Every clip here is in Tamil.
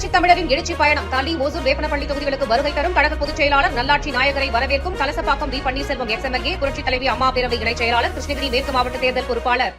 புரட்சி தமிழரின் எழுச்சி பயணம் தளி ஓசூர் வேப்பனப்பள்ளி தொகுதிகளுக்கு வருகை தரும் கழக பொதுச் செயலாளர் நல்லாட்சி நாயகரை வரவேற்கும் கலசப்பாக்கம் வி பன்னீர்செல்வம் எக்ஸ்எம்எல்ஏ புரட்சி தலைவி அம்மா பேரவை இணைச் செயலாளர் கிருஷ்ணகிரி மேற்கு மாவட்ட தேர்தல் பொறுப்பாளர்.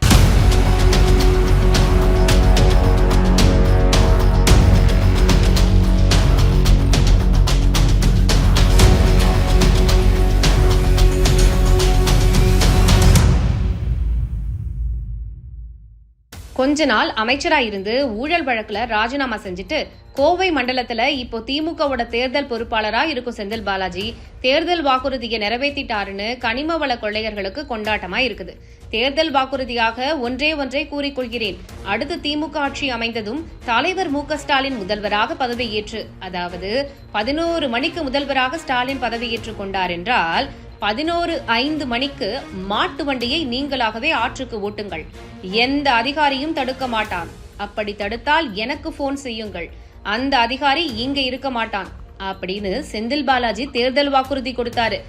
கொஞ்ச நாள் அமைச்சரா இருந்து ஊழல் வழக்குல ராஜினாமா செஞ்சுட்டு கோவை மண்டலத்துல இப்போ திமுகவோட தேர்தல் பொறுப்பாளரா இருக்கும் செந்தில் பாலாஜி தேர்தல் வாக்குறுதியை நிறைவேற்றிட்டாருன்னு கனிம வள கொள்ளையர்களுக்கு கொண்டாட்டமா இருக்குது. தேர்தல் வாக்குறுதியாக ஒன்றே ஒன்றை கூறிக்கொள்கிறேன். அடுத்து திமுக ஆட்சி அமைந்ததும் தலைவர் மு ஸ்டாலின் முதல்வராக பதவியேற்று அதாவது பதினோரு மணிக்கு முதல்வராக ஸ்டாலின் பதவியேற்றுக் கொண்டார் என்றால் பதினோரு ஐந்து மணிக்கு மாட்டு வண்டியை நீங்களாகவே ஆற்றுக்கு ஓட்டுங்கள். எந்த அதிகாரியும் தடுக்க மாட்டான். அப்படி தடுத்தால் எனக்கு போன் செய்யுங்கள். அந்த அதிகாரி இங்க இருக்க மாட்டான். அப்படின்னு செந்தில் பாலாஜி தேர்தல் வாக்குறுதி கொடுத்தாரு.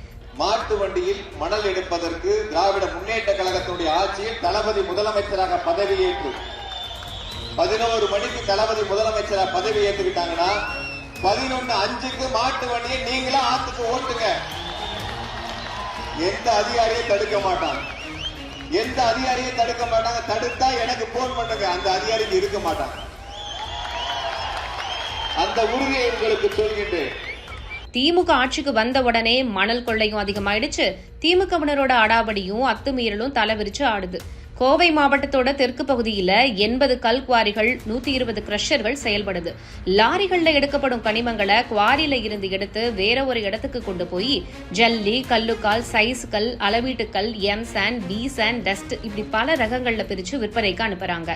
மாட்டு வண்டியில் மணல் எடுப்பதற்கு திராவிட முன்னேற்ற கழகத்தினுடைய ஆட்சியில் தளபதி முதலமைச்சராக பதவியேற்று பதினோரு மணிக்கு தளபதி முதலமைச்சராக பதவி ஏற்றுக்கிட்டாங்கன்னா பதினொன்னு அஞ்சுக்கு மாட்டு வண்டியை நீங்களா ஆத்துக்கு ஓட்டுங்க. எந்த அதிகாரியும் தடுக்க மாட்டான். எந்த அதிகாரியும் தடுக்க மாட்டாங்க. தடுத்தா எனக்கு போன் பண்ணுங்க. அந்த அதிகாரிக்கு இருக்க மாட்டான். அந்த உறுதியை உங்களுக்கு சொல்கின்றேன். திமுக ஆட்சிக்கு வந்த உடனே மணல் கொள்ளையும் அதிகமாயிடுச்சு. திமுகவினரோட அடாவடியும் அத்துமீறலும் தலைவிரிச்சு ஆடுது. கோவை மாவட்டத்தோட தெற்கு பகுதியில் எண்பது கல் குவாரிகள் நூத்தி இருபது கிரஷர்கள் செயல்படுது. லாரிகளில் எடுக்கப்படும் கனிமங்களை குவாரியில இருந்து எடுத்து வேற ஒரு இடத்துக்கு கொண்டு போய் ஜல்லி கல்லுக்கால் சைஸ் கல் அளவீட்டு கல் M sand P sand dust இப்படி பல ரகங்களில் பிரிச்சு விற்பனைக்கு அனுப்புறாங்க.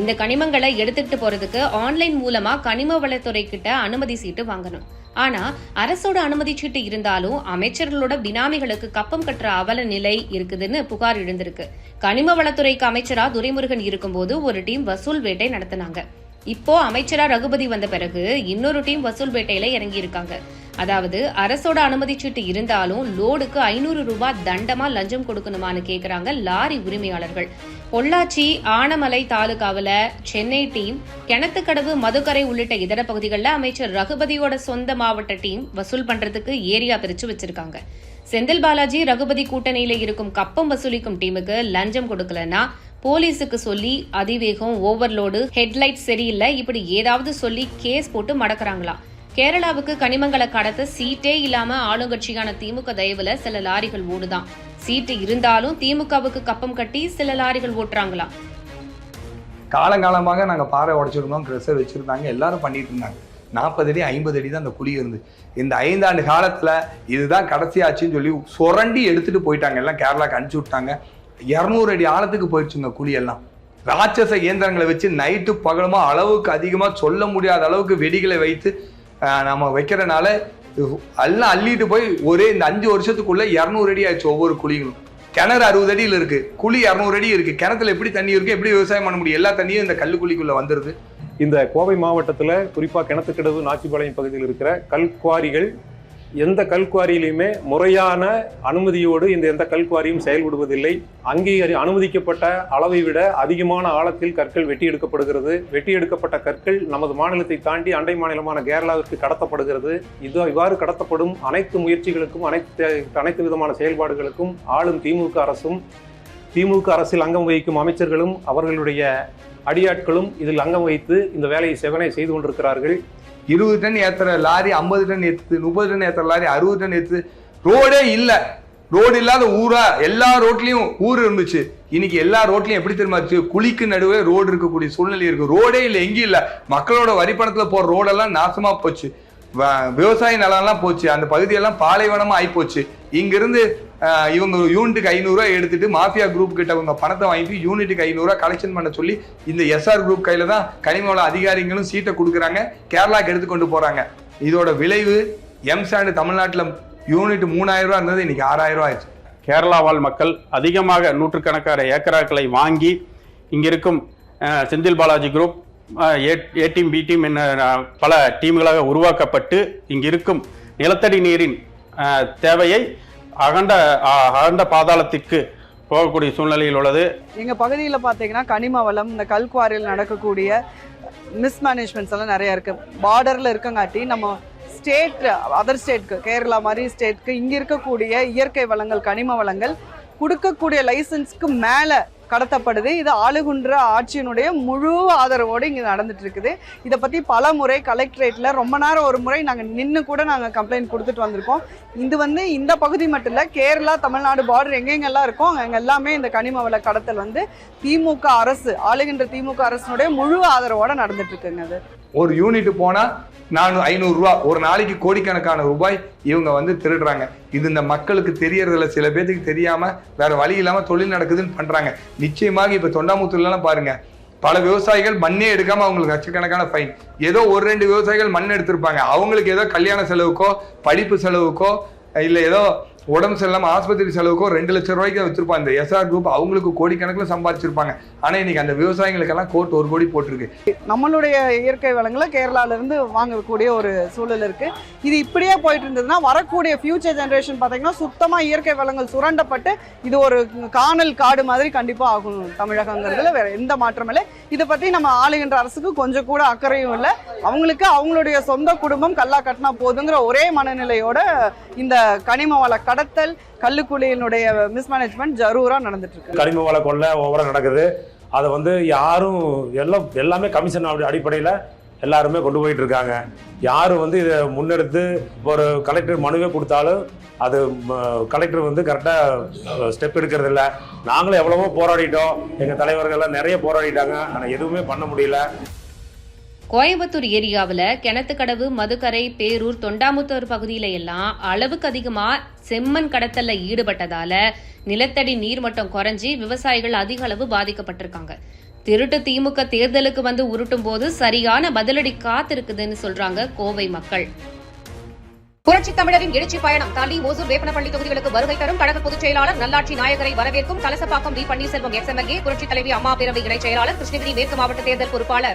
இந்த கனிமங்களை எடுத்துட்டு போறதுக்கு ஆன்லைன் மூலமா கனிம வளத்துறை கிட்ட அனுமதி சீட்டு வாங்கணும். ஆனா அரசோட அனுமதி சீட்டு இருந்தாலும் அமைச்சர்களோட பினாமிகளுக்கு கப்பம் கட்டுற அவல நிலை இருக்குதுன்னு புகார் எழுந்திருக்கு. கனிம வளத்துறை வளத்துறைக்கு அமைச்சரா துரைமுருகன் இருக்கும்போது ஒரு டீம் வசூல் வேட்டை நடத்தினாங்க. இப்போ அமைச்சரா ரகுபதி வந்த பிறகு இன்னொரு டீம் வசூல் வேட்டையில இறங்கி இருக்காங்க. அதாவது அரசோட அனுமதி சீட்டு இருந்தாலும் லோடுக்கு ஐநூறு ரூபாய் தண்டமா லஞ்சம் கொடுக்கணுமான்னு கேக்குறாங்க லாரி உரிமையாளர்கள். பொள்ளாச்சி ஆனமலை தாலுகாவில் சென்னை டீம் கிணத்துக்கடவு மதுக்கரை உள்ளிட்ட இதர பகுதிகளில் அமைச்சர் ரகுபதியோட சொந்த மாவட்ட டீம் வசூல் பண்றதுக்கு ஏரியா பிரிச்சு வச்சிருக்காங்க. செந்தில் பாலாஜி ரகுபதி கூட்டணியில இருக்கும் கப்பம் வசூலிக்கும் டீமுக்கு லஞ்சம் கொடுக்கலன்னா போலீஸுக்கு சொல்லி அதிவேகம் ஓவர்லோடு ஹெட்லைட் சரியில்லை இப்படி ஏதாவது சொல்லி கேஸ் போட்டு மடக்கிறாங்களா? கேரளாவுக்கு கனிமங்களை கடத்த சீட்டே இல்லாம ஆளுங்கட்சியான திமுக தயவுல சில லாரிகள் ஓடுதான். சீட்டு இருந்தாலும் திமுகவுக்கு கப்பம் கட்டி சில லாரிகள் ஓட்டுறாங்களாம் காலங்காலமாக நாங்கள் பாறை உடைச்சிருந்தோம் ட்ரெஸ்ஸை வச்சுருந்தாங்க எல்லாரும் பண்ணிட்டு இருந்தாங்க. நாற்பது அடி ஐம்பது அடி தான் அந்த குழி இருந்து. இந்த ஐந்தாண்டு காலத்தில் இதுதான் கடைசியாச்சுன்னு சொல்லி சுரண்டி எடுத்துகிட்டு போயிட்டாங்க. எல்லாம் கேரளாக்கு அனுப்பிச்சு விட்டாங்க. இரநூறு அடி ஆழத்துக்கு போயிடுச்சு இந்த குழியெல்லாம். ராட்சச இயந்திரங்களை வச்சு நைட்டு பகலுமா அளவுக்கு அதிகமாக சொல்ல முடியாத அளவுக்கு வெடிகளை வைத்து நம்ம வைக்கிறனால எல்லாம் அள்ளிட்டு போய் ஒரே இந்த அஞ்சு வருஷத்துக்குள்ளே இரநூறு அடி ஆயிடுச்சு ஒவ்வொரு குழிகளும். கிணறு அறுபது அடியில் இருக்குது குழி இரநூறு அடி இருக்குது கிணத்துல எப்படி தண்ணி இருக்கு? எப்படி விவசாயம் பண்ண முடியும்? எல்லா தண்ணியும் இந்த கல்லு குழிக்குள்ளே வந்துடுது இந்த கோவை மாவட்டத்தில் குறிப்பாக கிணத்துக்கிடவு நாச்சிபாளையம் பகுதியில் இருக்கிற கல்குவாரிகள் எந்த கல்குவாரியிலையுமே முறையான அனுமதியோடு இந்த எந்த கல்குவாரியும் செயல்படுவதில்லை. அங்கீகரி அனுமதிக்கப்பட்ட அளவை விட அதிகமான ஆழத்தில் கற்கள் வெட்டி எடுக்கப்படுகிறது. வெட்டி எடுக்கப்பட்ட கற்கள் நமது மாநிலத்தை தாண்டி அண்டை மாநிலமான கேரளாவிற்கு கடத்தப்படுகிறது. இது இவ்வாறு கடத்தப்படும் அனைத்து முயற்சிகளுக்கும் அனைத்து அனைத்து விதமான செயல்பாடுகளுக்கும் ஆளும் திமுக அரசும் திமுக அரசில் அங்கம் வகிக்கும் அமைச்சர்களும் அவர்களுடைய அடியாட்களும் இதில் அங்கம் வகித்து இந்த வேலையை செவனை செய்து கொண்டிருக்கிறார்கள். இருபது டன் ஏத்துற லாரி ஐம்பது டன் ஏற்று முப்பது டன் ஏற்றுற லாரி அறுபது டன் ஏற்று ரோடே இல்லை. ரோடு இல்லாத ஊரா எல்லா ரோட்லேயும் ஊர் இருந்துச்சு. இன்னைக்கு எல்லா ரோட்லையும் எப்படி தெரியுமா இருக்கு? குழிக்கு நடுவே ரோடு இருக்கக்கூடிய சூழ்நிலை இருக்கு. ரோடே இல்லை எங்கேயும் இல்லை. மக்களோட வரிப்பணத்தில் போற ரோடெல்லாம் நாசமா போச்சு. வ- விவசாய நிலம்லாம் போச்சு. அந்த பகுதியெல்லாம் பாலைவனமா ஆகி போச்சு இங்கிருந்து இவங்க யூனிட்டுக்கு ஐநூறுரூவா எடுத்துட்டு மாஃபியா குரூப் கிட்ட அவங்க பணத்தை வாங்கிட்டு யூனிட்டுக்கு ஐநூறுரூவா கலெக்ஷன் பண்ண சொல்லி இந்த எஸ்ஆர் குரூப் கையில தான் கனிமவள அதிகாரிகளும் சீட்டை கொடுக்குறாங்க. கேரளாக்கு எடுத்து கொண்டு போறாங்க. இதோட விளைவு எம்சாண்டு தமிழ்நாட்டில் யூனிட் மூணாயிரம் ரூபா இருந்தது இன்னைக்கு ஆறாயிரம் ரூபா ஆயிடுச்சு கேரளா வாழ் மக்கள் அதிகமாக நூற்றுக்கணக்கான ஏக்கராக்களை வாங்கி இங்கிருக்கும் இருக்கும் Senthil Balaji group A A team B team என்ன பல டீம்களாக உருவாக்கப்பட்டு இங்கிருக்கும் நிலத்தடி நீரின் தேவையை அகண்ட அகண்ட பாதாளத்திற்கு போகக்கூடிய சூழ்நிலையில் உள்ளது. எங்கள் பகுதியில் பார்த்தீங்கன்னா கனிம வளம் இந்த கல்குவாரியில் நடக்கக்கூடிய மிஸ்மேனேஜ்மெண்ட்ஸ் எல்லாம் நிறைய இருக்கு. பார்டர்ல இருக்கங்காட்டி நம்ம ஸ்டேட் அதர் ஸ்டேட்க்கு கேரளா மாதிரி ஸ்டேட்க்கு இங்க இருக்கக்கூடிய இயற்கை வளங்கள் கனிம வளங்கள் கொடுக்கக்கூடிய லைசன்ஸ்க்கு மேலே கடத்தப்படுது. இது ஆளுகுன்ற ஆட்சியினுடைய முழு ஆதரவோடு இங்கே நடந்துட்டு இருக்குது இதை பற்றி பல முறை கலெக்டரேட்டில் ரொம்ப நேரம் ஒரு முறை நாங்கள் நின்று கூட நாங்கள் கம்ப்ளைண்ட் கொடுத்துட்டு வந்திருக்கோம். இது வந்து இந்த பகுதி மட்டும் இல்லை கேரளா தமிழ்நாடு பார்டர் எங்கெங்கெல்லாம் இருக்கோ அங்கே எல்லாமே இந்த கனிம வள கடத்தல் வந்து திமுக அரசு ஆளுகின்ற திமுக அரசினுடைய முழு ஆதரவோடு நடந்துட்டு இருக்குங்க அது. ஒரு யூனிட் போனால் நானூ ஐநூறுரூவா ஒரு நாளைக்கு கோடிக்கணக்கான ரூபாய் இவங்க வந்து திருடுறாங்க. இது இந்த மக்களுக்கு தெரியறதில்ல. சில பேர்த்துக்கு தெரியாமல் வேறு வழி இல்லாமல் தொழில் நடக்குதுன்னு பண்ணுறாங்க நிச்சயமாக இப்போ தொண்டாமுத்தூர்லாம் பாருங்கள் பல விவசாயிகள் மண்ணே எடுக்காம அவங்களுக்கு லட்சக்கணக்கான ஃபைன் ஏதோ ஒரு ரெண்டு விவசாயிகள் மண் எடுத்திருப்பாங்க. அவங்களுக்கு ஏதோ கல்யாண செலவுக்கோ படிப்பு செலவுக்கோ இல்லை ஏதோ உடம்பு சரியில்லாமல் ஆஸ்பத்திரி செலவுக்கும் ரெண்டு லட்சம் ரூபாய்க்கு வச்சிருப்பாங்க இந்த எஸ்ஆர் குரூப் அவங்களுக்கு கோடிக்கணக்கில் சம்பாதிச்சிருப்பாங்க. ஆனால் இன்னைக்கு அந்த விவசாயிகளுக்கெல்லாம் கோர்ட் ஒரு கோடி போட்டிருக்கு. நம்மளுடைய இயற்கை வளங்களை கேரளாவிலேருந்து வாங்கக்கூடிய ஒரு சூழல் இருக்குது இது இப்படியே போயிட்டு இருந்ததுன்னா வரக்கூடிய ஃபியூச்சர் ஜென்ரேஷன் பார்த்தீங்கன்னா சுத்தமாக இயற்கை வளங்கள் சுரண்டப்பட்டு இது ஒரு காணல் காடு மாதிரி கண்டிப்பாக ஆகும் தமிழகங்கிறதுல. வேற எந்த மாற்றமும் இல்லை. இதை பற்றி நம்ம ஆளுகின்ற அரசுக்கு கொஞ்சம் கூட அக்கறையும் இல்லை. அவங்களுக்கு அவங்களுடைய சொந்த குடும்பம் கல்லா கட்டினா போதுங்கிற ஒரே மனநிலையோட இந்த கனிம வள கடத்தல் கல்லுக்குழியினுடைய மிஸ்மேனேஜ்மெண்ட் ஜரூரா நடந்துட்டு இருக்கு கனிம வள கொள்ள ஓவரா நடக்குது. அதை வந்து யாரும் எல்லாம் எல்லாமே கமிஷன் அடிப்படையில் எல்லாருமே கொண்டு போயிட்டு இருக்காங்க யாரும் வந்து இதை முன்னெடுத்து ஒரு கலெக்டர் மனுவே கொடுத்தாலும் அது கலெக்டர் வந்து கரெக்டாக ஸ்டெப் எடுக்கிறது இல்லை. நாங்களும் எவ்வளவோ போராடிட்டோம். எங்கள் தலைவர்கள்லாம் நிறைய போராடிட்டாங்க. ஆனால் எதுவுமே பண்ண முடியல. கோயம்புத்தூர் ஏரியாவில் கிணத்துக்கடவு மதுக்கரை பேரூர் தொண்டாமுத்தூர் பகுதியில எல்லாம் அளவுக்கு அதிகமாக செம்மண் கடத்தல்ல ஈடுபட்டதால நிலத்தடி நீர்மட்டம் குறைஞ்சி விவசாயிகள் அதிக அளவு பாதிக்கப்பட்டிருக்காங்க. திருட்டு திமுக தேர்தலுக்கு வந்து உருட்டும் போது சரியான பதிலடி காத்திருக்குதுன்னு சொல்றாங்க கோவை மக்கள். புரட்சி தமிழரின் எழுச்சி பயணம் தளி ஓசூர் வேப்பனப்பள்ளி தொகுதிகளுக்கு வருகை தரும் கழக பொதுச் செயலாளர் நல்லாட்சி நாயகரை வரவேற்கும் கலசப்பாக்கம் வி பன்னீர்செல்வம் எக்ஸ்எம்எல்ஏ புரட்சித் தலைவி அம்மா பேரவை இணைச் செயலாளர் கிருஷ்ணகிரி மேற்கு மாவட்ட தேர்தல் பொறுப்பாளர்